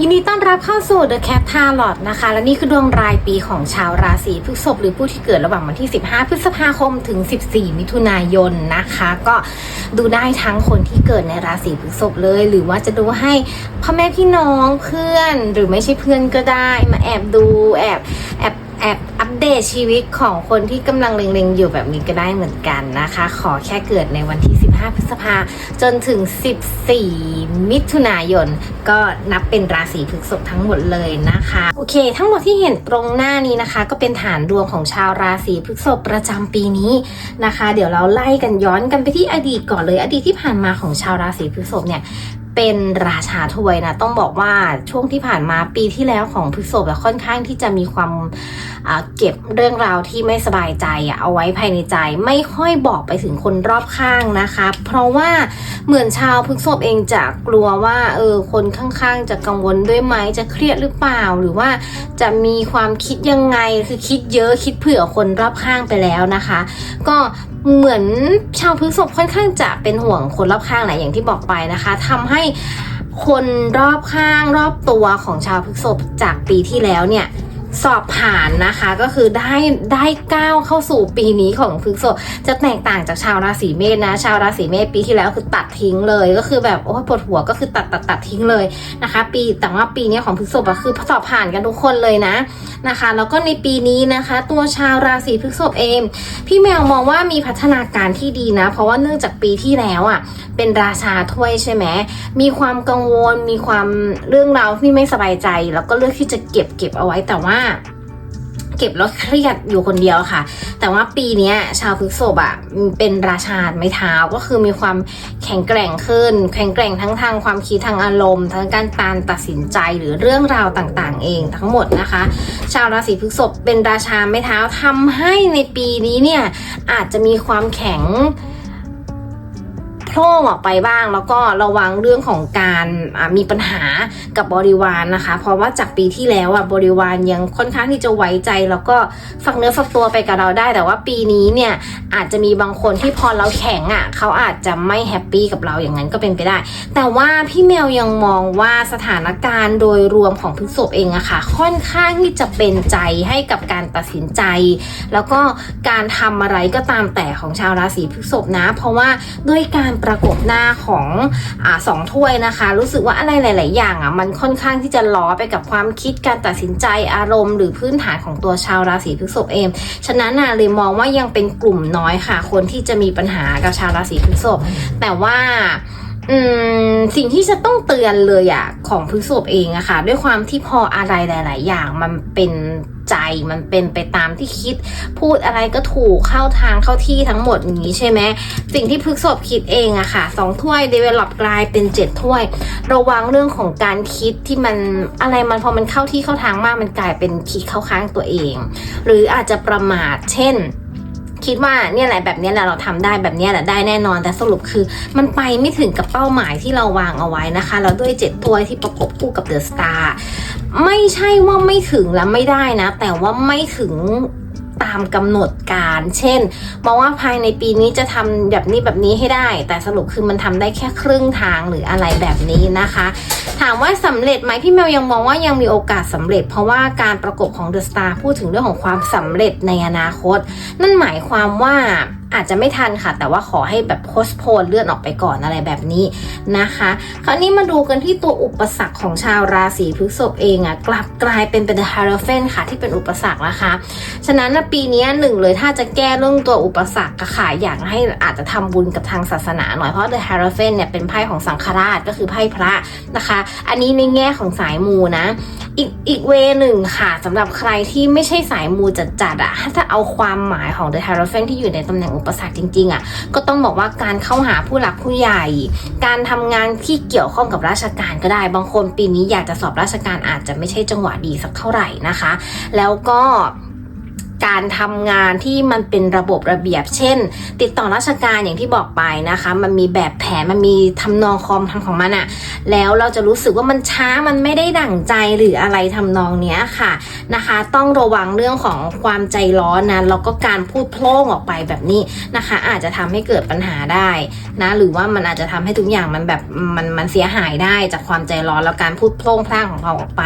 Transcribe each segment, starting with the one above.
ยินดีต้อนรับเข้าสู่ The Cat Tarot นะคะ และนี่คือดวงรายปีของชาวราศีพฤษภหรือผู้ที่เกิดระหว่างวันที่ 15 พฤษภาคมถึง 14 มิถุนายนนะคะ ก็ดูได้ทั้งคนที่เกิดในราศีพฤษภเลย หรือว่าจะดูให้พ่อแม่พี่น้องเพื่อนหรือไม่ใช่เพื่อนก็ได้ มาแอบดูแอบแอบแอบ เดตชีวิตของคนที่กำลังเล็งๆ อยู่แบบนี้ก็ได้เหมือนกันนะคะ ขอแค่เกิดในวันที่ 15 พฤษภาจนถึง 14 มิถุนายน ก็นับเป็นราศีพฤษภทั้งหมดเลยนะคะ โอเค ทั้งหมดที่เห็นตรงหน้านี้นะคะ ก็เป็นฐานดวงของชาวราศีพฤษภประจำปีนี้นะคะ เดี๋ยวเราไล่กันย้อนกันไปที่อดีตก่อนเลย อดีตที่ผ่านมาของชาวราศีพฤษภเนี่ย เป็นราชาถ้วยนะต้องบอกว่าช่วงที่ผ่านมาปีที่แล้วของพฤษภอะค่อนข้างที่จะมีความเก็บเรื่องราวที่ไม่สบายใจเอาไว้ภายในใจไม่ค่อยบอกไปถึงคนรอบข้างนะคะ เพราะว่าเหมือนชาวพฤษภเองจะกลัวว่าเออคนข้างๆ จะกังวลด้วยไหมจะเครียดหรือเปล่า หรือว่าจะมีความคิดยังไงคือคิดเยอะคิดเผื่อคนรอบข้างไปแล้วนะคะ ก็ เหมือนชาวพฤษภค่อนข้างจะเป็นห่วงคนรอบข้างแหละอย่างที่บอกไปนะคะทำให้คนรอบข้างรอบตัวของชาวพฤษภจากปีที่แล้วเนี่ย สอบผ่านนะคะก็คือได้ได้ก้าวเข้าสู่ปีนี้ของพฤษภจะแตกต่างจากชาวราศีเมษนะ ชาวราศีเมษปีที่แล้วคือตัดทิ้งเลยก็คือแบบโอ้ยปวดหัวก็คือตัดตัดตัดทิ้งเลยนะคะ ปีแต่ว่าปีนี้ของพฤษภคือสอบผ่านกันทุกคนเลยนะนะคะ แล้วก็ในปีนี้นะคะ ตัวชาวราศีพฤษภเองพี่แมวมองว่ามีพัฒนาการที่ดีนะ เพราะว่าเนื่องจากปีที่แล้วอะเป็นราชาถ้วยใช่ไหมมีความกังวลมีความเรื่องราวที่ไม่สบายใจ แล้วก็เลือกที่จะเก็บเก็บเอาไว้แต่ว่าเก็บแล้วเครียดอยู่คนเดียวค่ะ แต่ว่าปีนี้ชาวพฤษภอะเป็นราชาไม้เท้าก็คือมีความแข็งแกร่งขึ้น แข็งแกร่งทั้งทางความคิดทางอารมณ์ ทั้งการการตัดสินใจหรือเรื่องราวต่างๆ เองทั้งหมดนะคะ ชาวราศีพฤษภเป็นราชาไม้เท้าทำให้ในปีนี้เนี่ยอาจจะมีความแข็ง พร่งออกไปบ้าง แล้วก็ระวังเรื่องของการมีปัญหากับบริวารนนะคะ เพราะว่าจากปีที่แล้วอะบริวารยังค่อนข้างที่จะไว้ใจ แล้วก็ฝักเนื้อฝักตัวไปกับเราได้ แต่ว่าปีนี้เนี่ยอาจจะมีบางคนที่พอเราแข็งอะเขาอาจจะไม่แฮปปี้กับเราอย่างนั้นก็เป็นไปได้ แต่ว่าพี่แมวยังมองว่าสถานการณ์โดยรวมของพฤษภเองอะค่ะ ค่อนข้างที่จะเป็นใจให้กับการตัดสินใจ แล้วก็การทำอะไรก็ตามแต่ของชาวราศีพฤษภนะ เพราะว่าด้วยการประกบหน้าของอ่าสองถ้วยนะคะ รู้สึกว่าอะไรหลาย ๆ อย่างอะมันค่อนข้างที่จะล้อไปกับความคิดการตัดสินใจอารมณ์หรือพื้นฐานของตัวชาวราศีพฤษภเองฉะนั้นน่ะเลยมองว่ายังเป็นกลุ่มน้อยค่ะ คนที่จะมีปัญหากับชาวราศีพฤษภแต่ว่า อืมสิ่งที่จะต้องเตือนเลยอะของพฤษภเองอะค่ะ ด้วยความที่พออะไรหลาย ๆ อย่างมันเป็นใจมันเป็นไปตามที่คิด พูดอะไรก็ถูกเข้าทางเข้าที่ทั้งหมดอย่างนี้ใช่ไหมสิ่งที่พฤษภคิดเองอะค่ะสองถ้วย develop กลายเป็นเจ็ดถ้วย ระวังเรื่องของการคิดที่มันอะไรมันพอมันเข้าที่เข้าทางมากมันกลายเป็นคิดเข้าข้างตัวเอง หรืออาจจะประมาทเช่น คิดว่าเนี่ยแหละแบบนี้แหละเราทำได้แบบนี้แหละได้แน่นอนแต่สรุปคือ มันไปไม่ถึงกับเป้าหมายที่เราวางเอาไว้นะคะแล้วด้วยเจ็ดตัวที่ประกบคู่กับเดอะสตาร์ไม่ใช่ว่าไม่ถึงและไม่ได้นะ แต่ว่าไม่ถึง ตามกำหนดการ เช่นมองว่าภายในปีนี้จะทำแบบนี้แบบนี้ให้ได้ แต่สรุปคือมันทำได้แค่ครึ่งทางหรืออะไรแบบนี้นะคะ ถามว่าสำเร็จไหมพี่แมวยังมองว่ายังมีโอกาสสำเร็จ เพราะว่าการประกบของเดอะสตาร์พูดถึงเรื่องของความสำเร็จในอนาคต นั่นหมายความว่า อาจจะไม่ทันค่ะ แต่ว่าขอให้แบบโพสโพนเลื่อนออกไปก่อนอะไรแบบนี้นะคะ คราวนี้มาดูกันที่ตัวอุปสรรคของชาวราศีพฤษภเองอะ่ะกลับกลายเป็นเป็นฮาร์เฟนค่ะที่เป็นอุปสรรคนะคะ ฉะนั้นปีนี้หนึ่งเลยถ้าจะแก้เรื่องตัวอุปสรรคก็ค่ะอยากให้อาจจะทำบุญกับทางศาสนาหน่อยเพราะ The Hierophant เนี่ยเป็นไพ่ของสังฆราชก็คือไพ่พระนะคะ อันนี้ในแง่ของสายมูนะ อีกอีกเวหนึ่งค่ะสำหรับใครที่ไม่ใช่สายมูจัดๆอะถ้าเอาความหมายของ The Hierophant ที่อยู่ในตำแหน่งอุปสรรคจริงๆอะก็ต้องบอกว่าการเข้าหาผู้หลักผู้ใหญ่ การทำงานที่เกี่ยวข้องกับราชการก็ได้ บางคนปีนี้อยากจะสอบราชการอาจจะไม่ใช่จังหวะดีสักเท่าไหร่นะคะ แล้วก็ การทำงานที่มันเป็นระบบระเบียบ เช่น ติดต่อราชการอย่างที่บอกไปนะคะ มันมีแบบแผนมันมีทำนองคอมทำของมันอะแล้วเราจะรู้สึกว่ามันช้ามันไม่ได้ดั่งใจหรืออะไรทำนองเนี้ยค่ะนะคะ ต้องระวังเรื่องของความใจร้อนนะแล้วก็การพูดโพล่งออกไปแบบนี้นะคะ อาจจะทำให้เกิดปัญหาได้นะหรือว่ามันอาจจะทำให้ทุกอย่างมันแบบมันมันเสียหายได้จากความใจร้อนแล้วการพูดโพล่งพล่างของเราออกไป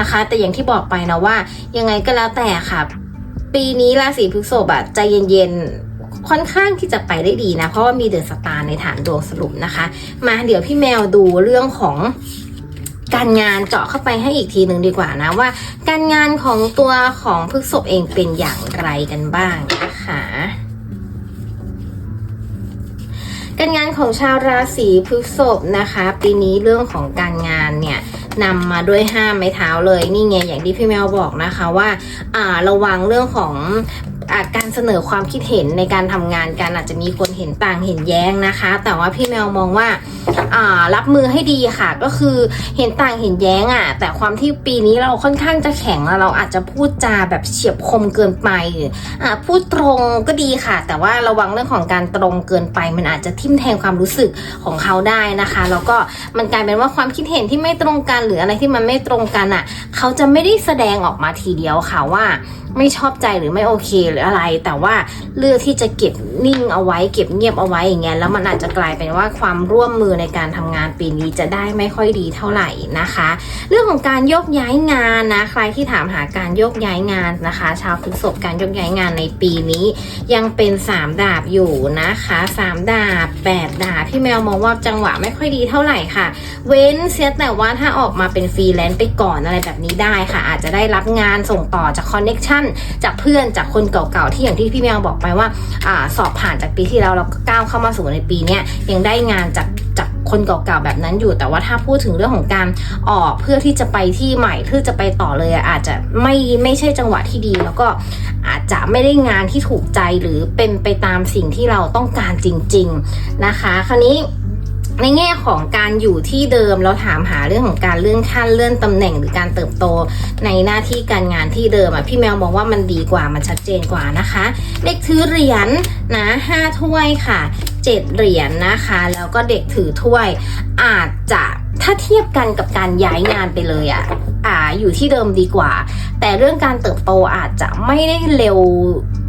นะคะ แต่อย่างที่บอกไปนะว่ายังไงก็แล้วแต่ค่ะ ปีนี้ราศีพฤษภอะใจเย็นๆ ค่อนข้างที่จะไปได้ดีนะ เพราะว่ามีเดือะสตาร์ในฐานดวงสรุปนะคะ มาเดี๋ยวพี่แมวดูเรื่องของการงานเจาะเข้าไปให้อีกทีหนึ่งดีกว่านะว่า การงานของตัวของพฤษภเองเป็นอย่างไรกันบ้างนะคะการงานของชาวราศีพฤษภนะคะ ปีนี้เรื่องของการงานเนี่ย นำมาด้วยห้ามไม้เท้าเลยนี่ไงอย่างที่พี่แมวบอกนะคะว่าอ่าระวังเรื่องของการเสนอความคิดเห็นในการทำงานกันอาจจะมีคนเห็นต่างเห็นแย้งนะคะ แต่ว่าพี่แมวมองว่ารับมือให้ดีค่ะ ก็คือเห็นต่างเห็นแย้งอะ แต่ความที่ปีนี้เราค่อนข้างจะแข็งเราอาจจะพูดจาแบบเฉียบคมเกินไปอ่าพูดตรงก็ดีค่ะ แต่ว่าระวังเรื่องของการตรงเกินไป มันอาจจะทิ่มแทงความรู้สึกของเขาได้นะคะ แล้วก็มันกลายเป็นว่าความคิดเห็นที่ไม่ตรงกันหรืออะไรที่มันไม่ตรงกันอะ เขาจะไม่ได้แสดงออกมาทีเดียวค่ะว่าไม่ชอบใจหรือไม่โอเคหรืออะไร แต่ว่าเลือกที่จะเก็บนิ่งเอาไว้เก็บเงียบเอาไว้อย่างเงี้ยแล้วมันอาจจะกลายเป็นว่าความร่วมมือในการการทำงานปีนี้จะได้ไม่ค่อยดีเท่าไหร่นะคะ เรื่องของการโยกย้ายงานนะใครที่ถามหาการโยกย้ายงานนะคะ ชาวพฤษภการโยกย้ายงานในปีนี้ ยังเป็นสามดาบอยู่นะคะสามดาบแปดดาบพี่แมวมองว่าจังหวะไม่ค่อยดีเท่าไหร่ค่ะ เว้นเสียแต่ว่าถ้าออกมาเป็นฟรีแลนซ์ไปก่อนอะไรแบบนี้ได้ค่ะ อาจจะได้รับงานส่งต่อจากคอนเน็ชันจากเพื่อนจากคนเก่าๆที่อย่างที่พี่แมวบอกไปว่าอสอบผ่านจากปีที่แล้วเราก็ก้าวเข้ามาสู่ในปีนี้ยังได้งานจาก จากคนเก่าๆแบบนั้นอยู่ แต่ว่าถ้าพูดถึงเรื่องของการออกเพื่อที่จะไปที่ใหม่เพื่อจะไปต่อเลยอะอาจจะไม่ไม่ใช่จังหวะที่ดี แล้วก็อาจจะไม่ได้งานที่ถูกใจหรือเป็นไปตามสิ่งที่เราต้องการจริง ๆ นะคะ คราวนี้ ในแง่ของการอยู่ที่เดิมเราถามหาเรื่องของการเลื่อนขั้นเลื่อนตำแหน่งหรือการเติบโตในหน้าที่การงานที่เดิมอะพี่แมวมองว่ามันดีกว่ามันชัดเจนกว่านะคะ เด็กถือเหรียญนะห้าถ้วยค่ะเจ็ดเหรียญนะคะ แล้วก็เด็กถือถ้วยอาจจะถ้าเทียบกันกับการย้ายงานไปเลยอะอ่าอยู่ที่เดิมดีกว่า แต่เรื่องการเติบโตอาจจะไม่ได้เร็ว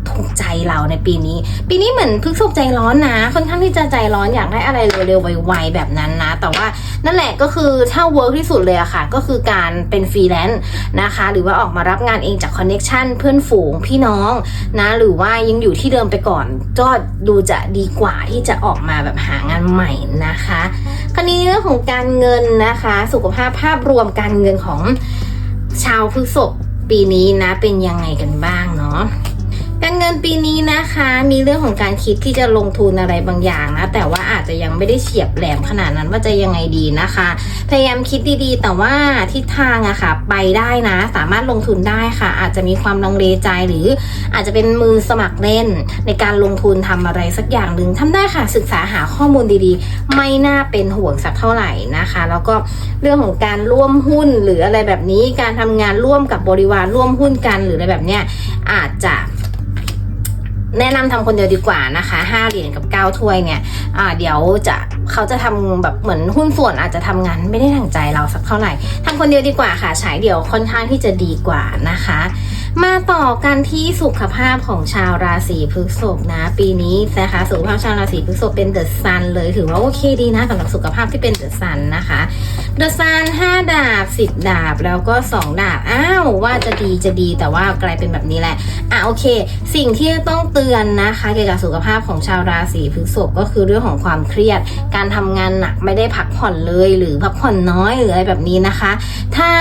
ถูกใจเราในปีนี้ ปีนี้เหมือนพฤกษบใจร้อนนะ ค่อนข้างที่จะใจร้อนอยากได้อะไรเร็วๆไวๆแบบนั้นนะ แต่ว่านั่นแหละก็คือถ้าเวิร์กที่สุดเลยอะค่ะ ก็คือการเป็นฟรีแลนซ์นะคะ หรือว่าออกมารับงานเองจากคอนเน็ชันเพื่อนฝูงพี่น้องนะ หรือว่ายังอยู่ที่เดิมไปก่อน ก็ดูจะดีกว่าที่จะออกมาแบบหางานใหม่นะคะ คราวนี้เรื่องของการเงินนะคะ สุขภาพภาพรวมการเงินของชาวพฤษภปีนี้นะเป็นยังไงกันบ้างเนาะ การเงินปีนี้นะคะ มีเรื่องของการคิดที่จะลงทุนอะไรบางอย่างนะ แต่ว่าอาจจะยังไม่ได้เฉียบแหลมขนาดนั้นว่าจะยังไงดีนะคะ พยายามคิดดีๆ แต่ว่าทิศทางอะค่ะ ไปได้นะ สามารถลงทุนได้ค่ะ อาจจะมีความลังเลใจหรืออาจจะเป็นมือสมัครเล่น ในการลงทุนทำอะไรสักอย่างหนึ่งทำได้ค่ะ ศึกษาหาข้อมูลดีๆ ไม่น่าเป็นห่วงสักเท่าไหร่นะคะ แล้วก็เรื่องของการร่วมหุ้นหรืออะไรแบบนี้ การทำงานร่วมกับบริวารร่วมหุ้นกันหรืออะไรแบบเนี้ยอาจจะ แนะนำทำคนเดียวดีกว่านะคะห้าเหรียญกับเก้าถ้วยเนี่ยเดี๋ยวจะเขาจะทำแบบเหมือนหุ้นส่วนอาจจะทำงานไม่ได้ถังใจเราสักเท่าไหร่ทำคนเดียวดีกว่าค่ะฉายเดี่ยวค่อนข้างที่จะดีกว่านะคะ มาต่อกันที่สุขภาพของชาวราศีพฤษภนะ ปีนี้นะคะสุขภาพชาวราศีพฤษภเป็นเดอะซันเลยถือว่าโอเคดีนะสำหรับสุขภาพที่เป็นเดอะซันนะคะเดอะซันห้าดาบสิบดาบแล้วก็สองดาบอ้าวว่าจะดีจะดีแต่ว่ากลายเป็นแบบนี้แหละอะโอเค สิ่งที่ต้องเตือนนะคะ เกี่ยวกับสุขภาพของชาวราศีพฤษภก็คือเรื่องของความเครียด การทำงานหนักไม่ได้พักผ่อนเลย หรือพักผ่อนน้อยหรืออะไรแบบนี้นะคะ ถ้า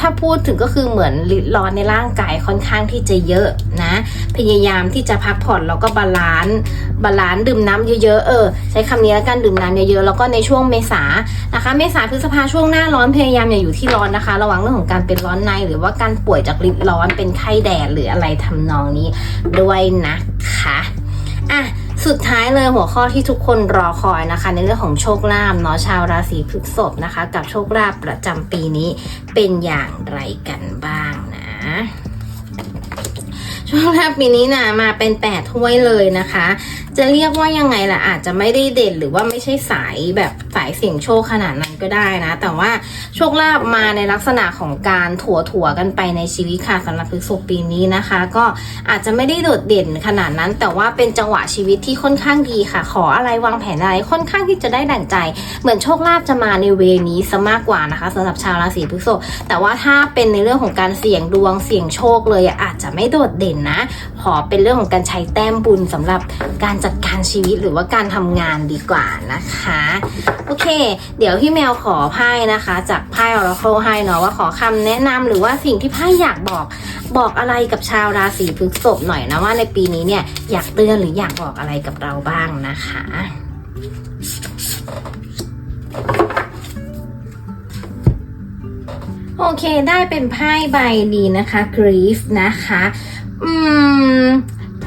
ถ้าพูดถึงก็คือเหมือนริดร้อนในร่างกายค่อนข้างที่จะเยอะนะ พยายามที่จะพักผ่อนแล้วก็บาลานซ์บาลานซ์ดื่มน้ำเยอะๆเออใช้คำนี้แล้วกันดื่มน้ำเยอะๆแล้วก็ในช่วงเมษานะคะ เมษาพฤษภาช่วงหน้าร้อนพยายามอย่าอยู่ที่ร้อนนะคะ ระวังเรื่องของการเป็นร้อนใน หรือว่าการป่วยจากริดร้อนเป็นไข้แดดหรืออะไรทำนองนี้ด้วยนะคะอะ สุดท้ายเลยหัวข้อที่ทุกคนรอคอยนะคะ ในเรื่องของโชคลาภเนาะชาวราศีพฤษภนะคะ กับโชคลาภประจำปีนี้เป็นอย่างไรกันบ้างนะโชคลาภปีนี้นะมาเป็นแปดถ้วยเลยนะคะ จะเรียกว่ายังไงล่ะอาจจะไม่ได้เด่นหรือว่าไม่ใช่สายแบบสายเสี่ยงโชคขนาดนั้นก็ได้นะ แต่ว่าโชคลาภมาในลักษณะของการถั่วถั่วๆกันไปในชีวิตค่ะสำหรับพฤษภปีนี้นะคะ ก็อาจจะไม่ได้โดดเด่นขนาดนั้น แต่ว่าเป็นจังหวะชีวิตที่ค่อนข้างดีค่ะ ขออะไรวางแผนอะไรค่อนข้างที่จะได้ดั่งใจ เหมือนโชคลาภจะมาในเวนี้ซะมากกว่านะคะสำหรับชาวราศีพฤษภแต่ว่าถ้าเป็นในเรื่องของการเสี่ยงดวงเสี่ยงโชคเลยอาจจะไม่โดดเด่นนะ ขอเป็นเรื่องของการใช้แต้มบุญสำหรับการจัดการชีวิตหรือว่าการทำงานดีกว่านะคะ โอเค เดี๋ยวพี่แมวขอไพ่นะคะ จากไพ่ออราโคให้เนาะว่าขอคำแนะนำหรือว่าสิ่งที่ไพ่อยากบอกบอกอะไรกับชาวราศีพฤษภหน่อยนะว่าในปีนี้เนี่ยอยากเตือนหรืออยากบอกอะไรกับเราบ้างนะคะโอเค ได้เป็นไพ่ใบดีนะคะ grief นะคะ อืม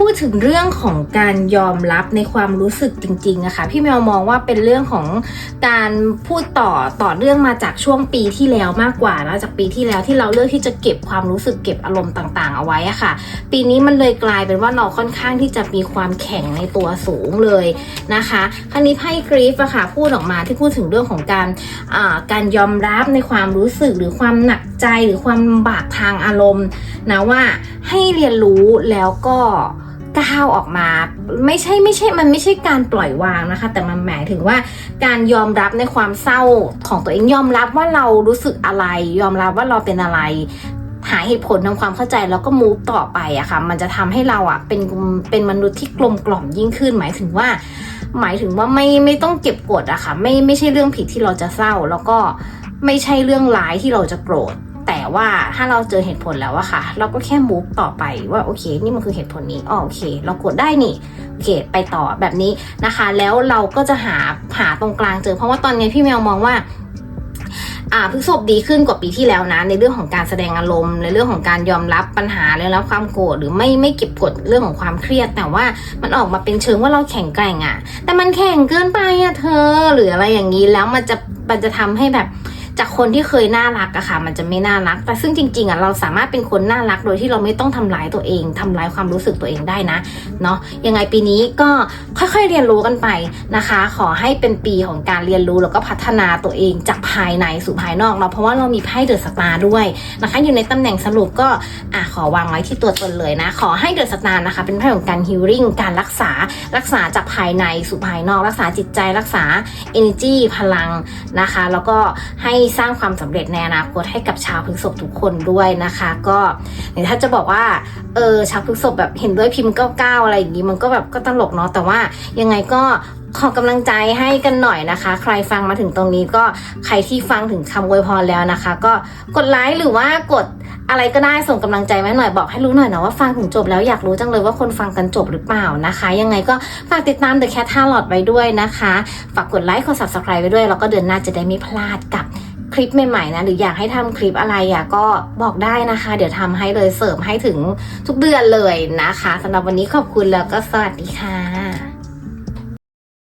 พูดถึงเรื่องของการยอมรับในความรู้สึกจริงๆอะค่ะพี่แมวมองว่าเป็นเรื่องของการพูดต่อต่อเรื่องมาจากช่วงปีที่แล้วมากกว่าแล้วจากปีที่แล้วที่เราเลือกที่จะเก็บความรู้สึกเก็บอารมณ์ต่างๆ เอาไว้อะค่ะ ปีนี้มันเลยกลายเป็นว่าเราค่อนข้างที่จะมีความแข็งในตัวสูงเลยนะคะคราวนี้ไพ่กรีฟอะค่ะพูดออกมาที่พูดถึงเรื่องของการอ่าการยอมรับในความรู้สึกหรือความหนักใจหรือความบากทางอารมณ์นะว่าให้เรียนรู้แล้วก็ ก้าวออกมา ไม่ใช่ไม่ใช่มันไม่ใช่การปล่อยวางนะคะ แต่มันหมายถึงว่าการยอมรับในความเศร้าของตัวเองยอมรับว่าเรารู้สึกอะไร ยอมรับว่าเราเป็นอะไรหาเหตุผลทำความเข้าใจแล้วก็มูฟต่อไปอะค่ะ มันจะทำให้เราอะเป็นเป็นมนุษย์ที่กลมกล่อมยิ่งขึ้น หมายถึงว่า หมายถึงว่าไม่ไม่ต้องเก็บกดอะค่ะ ไม่ไม่ใช่เรื่องผิดที่เราจะเศร้า แล้วก็ไม่ใช่เรื่องร้ายที่เราจะโกรธ แต่ว่าถ้าเราเจอเหตุผลแล้วอะค่ะ เราก็แค่มูฟต่อไปว่าโอเค นี่มันคือเหตุผลนี้อ๋อโอเค เรากดได้นี่โอเค ไปต่อแบบนี้นะคะ แล้วเราก็จะหาหาตรงกลางเจอ เพราะว่าตอนนี้พี่แมวมองว่าอ่าพฤษภดีขึ้นกว่าปีที่แล้วนะ ในเรื่องของการแสดงอารมณ์ในเรื่องของการยอมรับปัญหาและรับความโกรธหรือไม่ไม่เก็บกดเรื่องของความเครียด แต่ว่ามันออกมาเป็นเชิงว่าเราแข็งแกร่งอะแต่มันแข็งเกินไปอะเธอหรืออะไรอย่างนี้แล้วมันจะมันจะทำให้แบบ จากคนที่เคยน่ารักอะค่ะ มันจะไม่น่ารัก แต่ซึ่งจริงๆอะเราสามารถเป็นคนน่ารักโดยที่เราไม่ต้องทำร้ายตัวเองทำร้ายความรู้สึกตัวเองได้นะเนาะยังไงปีนี้ก็ค่อยๆเรียนรู้กันไปนะคะ ขอให้เป็นปีของการเรียนรู้แล้วก็พัฒนาตัวเองจากภายในสู่ภายนอกเนาะเพราะว่าเรามีไพ่เดอะสตาร์ด้วยนะคะ อยู่ในตำแหน่งสรุปก็อะขอวางไว้ที่ตัวตนเลยนะ ขอให้เดอะสตาร์นะคะ เป็นไพ่ของการฮิลลิ่งการรักษารักษาจากภายในสู่ภายนอก รักษาจิตใจรักษา energy พลังนะคะ แล้วก็ให้สร้างความสำเร็จในอนาคตให้กับชาวพฤษภทุกคนด้วยนะคะ ก็ถ้าจะบอกว่าเออชาวพฤษภแบบเห็นด้วยพิมพ์ก้าๆอะไรอย่างนี้มันก็แบบก็ตลกเนาะแต่ว่ายังไงก็ขอกำลังใจให้กันหน่อยนะคะ ใครฟังมาถึงตรงนี้ก็ใครที่ฟังถึงคำอวยพรแล้วนะคะ ก็กดไลค์หรือว่ากดอะไรก็ได้ส่งกำลังใจมาหน่อยบอกให้รู้หน่อยนะว่าฟังถึงจบแล้วอยากรู้จังเลยว่าคนฟังกันจบหรือเปล่านะคะ ยังไงก็ฝากติดตาม The Cat 5 l o t ไว้ด้วยนะคะ ฝากกดไลค์กด subscribe ไว้ด้วยแล้วก็เดือนหน้าจะได้ไม่พลาดกับ คลิปใหม่ๆนะหรืออยากให้ทำคลิปอะไรอะก็บอกได้นะคะ เดี๋ยวทำให้เลยเสริมให้ถึงทุกเดือนเลยนะคะสำหรับวันนี้ขอบคุณแล้วก็สวัสดีค่ะ